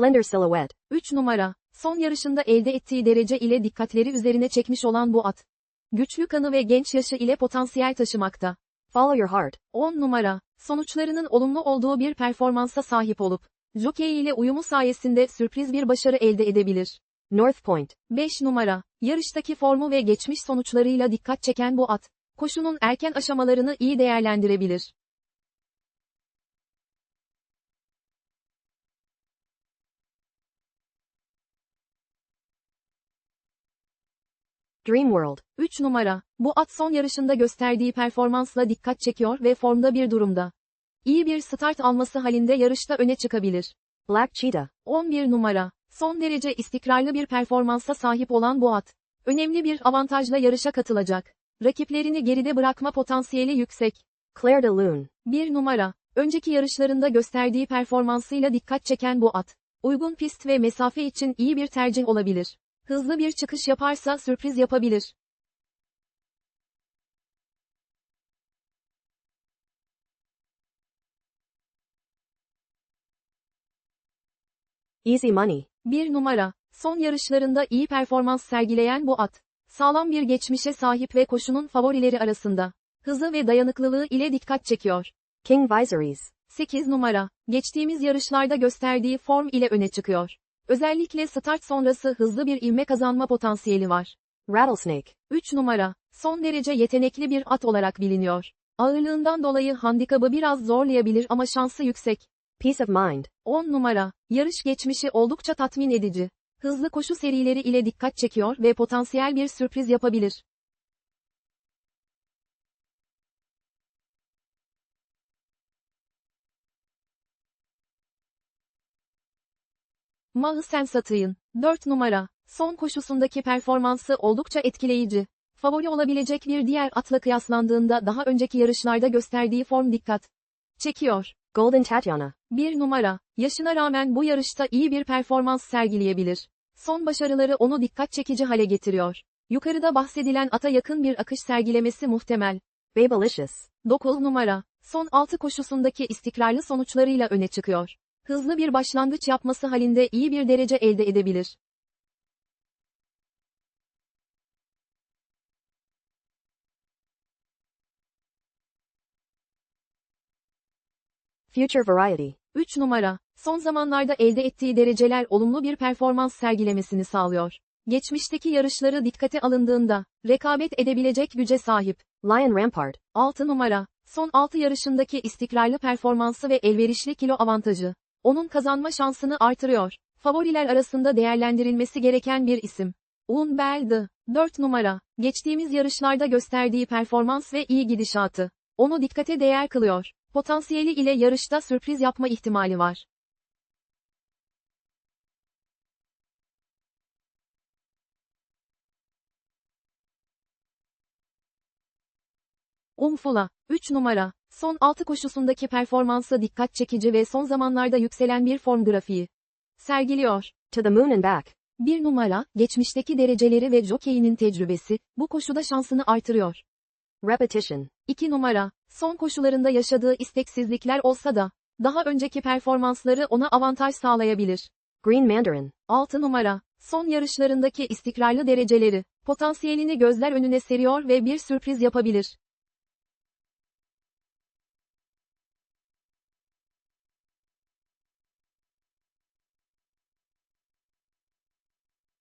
slender silhouette. 3 numara, son yarışında elde ettiği derece ile dikkatleri üzerine çekmiş olan bu at. Güçlü kanı ve genç yaşı ile potansiyel taşımakta. Follow your heart. 10 numara, sonuçlarının olumlu olduğu bir performansa sahip olup, jockey ile uyumu sayesinde sürpriz bir başarı elde edebilir. North Point. 5 numara, yarıştaki formu ve geçmiş sonuçlarıyla dikkat çeken bu at, koşunun erken aşamalarını iyi değerlendirebilir. Dream World. 3 numara, bu at son yarışında gösterdiği performansla dikkat çekiyor ve formda bir durumda. İyi bir start alması halinde yarışta öne çıkabilir. Black Cheetah. 11 numara, son derece istikrarlı bir performansa sahip olan bu at. Önemli bir avantajla yarışa katılacak. Rakiplerini geride bırakma potansiyeli yüksek. Claire de Lune. 1 numara, önceki yarışlarında gösterdiği performansıyla dikkat çeken bu at. Uygun pist ve mesafe için iyi bir tercih olabilir. Hızlı bir çıkış yaparsa sürpriz yapabilir. Easy Money. 1 numara, son yarışlarında iyi performans sergileyen bu at. Sağlam bir geçmişe sahip ve koşunun favorileri arasında. Hızı ve dayanıklılığı ile dikkat çekiyor. King Visories. 8 numara, geçtiğimiz yarışlarda gösterdiği form ile öne çıkıyor. Özellikle start sonrası hızlı bir ivme kazanma potansiyeli var. Rattlesnake. 3 numara, son derece yetenekli bir at olarak biliniyor. Ağırlığından dolayı handikabı biraz zorlayabilir ama şansı yüksek. Peace of Mind. 10 numara, yarış geçmişi oldukça tatmin edici. Hızlı koşu serileri ile dikkat çekiyor ve potansiyel bir sürpriz yapabilir. Mahsen Satayın, 4 numara, son koşusundaki performansı oldukça etkileyici. Favori olabilecek bir diğer atla kıyaslandığında daha önceki yarışlarda gösterdiği form dikkat çekiyor. Golden Tatiana. 1 numara, yaşına rağmen bu yarışta iyi bir performans sergileyebilir. Son başarıları onu dikkat çekici hale getiriyor. Yukarıda bahsedilen ata yakın bir akış sergilemesi muhtemel. Babelicious. 9 numara, son 6 koşusundaki istikrarlı sonuçlarıyla öne çıkıyor. Hızlı bir başlangıç yapması halinde iyi bir derece elde edebilir. Future Variety. 3 numara, son zamanlarda elde ettiği dereceler olumlu bir performans sergilemesini sağlıyor. Geçmişteki yarışları dikkate alındığında, rekabet edebilecek güce sahip. Lion Rampart. 6 numara, son 6 yarışındaki istikrarlı performansı ve elverişli kilo avantajı, onun kazanma şansını artırıyor. Favoriler arasında değerlendirilmesi gereken bir isim. Un Belde, 4 numara, geçtiğimiz yarışlarda gösterdiği performans ve iyi gidişatı, onu dikkate değer kılıyor. Potansiyeli ile yarışta sürpriz yapma ihtimali var. Umfula, 3 numara, son 6 koşusundaki performansı dikkat çekici ve son zamanlarda yükselen bir form grafiği sergiliyor. To the Moon and Back. 1 numara, geçmişteki dereceleri ve jokeyinin tecrübesi, bu koşuda şansını artırıyor. Repetition. 2 numara, son koşularında yaşadığı isteksizlikler olsa da, daha önceki performansları ona avantaj sağlayabilir. Green Mandarin. 6 numara, son yarışlarındaki istikrarlı dereceleri, potansiyelini gözler önüne seriyor ve bir sürpriz yapabilir.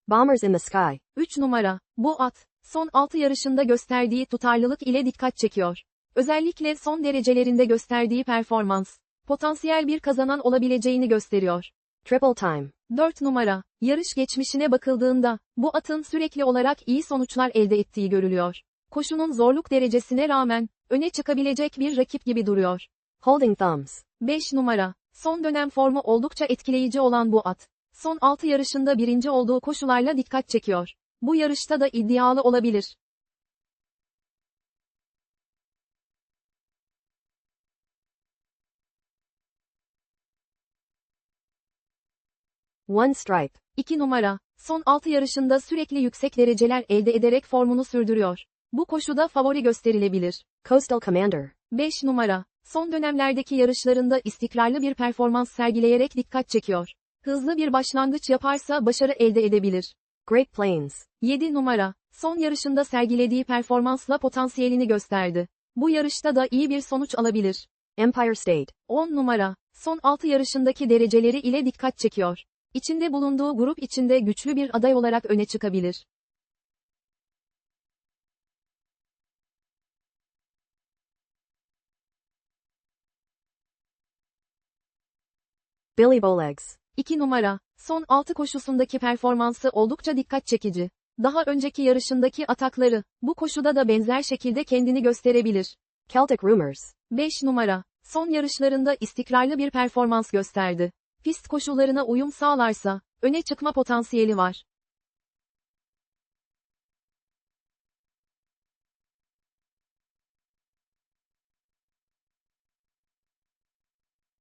Bombers in the Sky. 3 numara, bu at, son 6 yarışında gösterdiği tutarlılık ile dikkat çekiyor. Özellikle son derecelerinde gösterdiği performans, potansiyel bir kazanan olabileceğini gösteriyor. Triple Time. 4 numara, yarış geçmişine bakıldığında, bu atın sürekli olarak iyi sonuçlar elde ettiği görülüyor. Koşunun zorluk derecesine rağmen, öne çıkabilecek bir rakip gibi duruyor. Holding Thumbs. 5 numara, son dönem formu oldukça etkileyici olan bu at, son 6 yarışında birinci olduğu koşularla dikkat çekiyor. Bu yarışta da iddialı olabilir. One Stripe. 2 numara, son 6 yarışında sürekli yüksek dereceler elde ederek formunu sürdürüyor. Bu koşuda favori gösterilebilir. Coastal Commander. 5 numara, son dönemlerdeki yarışlarında istikrarlı bir performans sergileyerek dikkat çekiyor. Hızlı bir başlangıç yaparsa başarı elde edebilir. Great Plains. 7 numara, son yarışında sergilediği performansla potansiyelini gösterdi. Bu yarışta da iyi bir sonuç alabilir. Empire State. 10 numara, son 6 yarışındaki dereceleri ile dikkat çekiyor. İçinde bulunduğu grup içinde güçlü bir aday olarak öne çıkabilir. Billy Bowlegs. 2 numara, son 6 koşusundaki performansı oldukça dikkat çekici. Daha önceki yarışındaki atakları, bu koşuda da benzer şekilde kendini gösterebilir. Celtic Rumors. 5 numara, son yarışlarında istikrarlı bir performans gösterdi. Pist koşullarına uyum sağlarsa, öne çıkma potansiyeli var.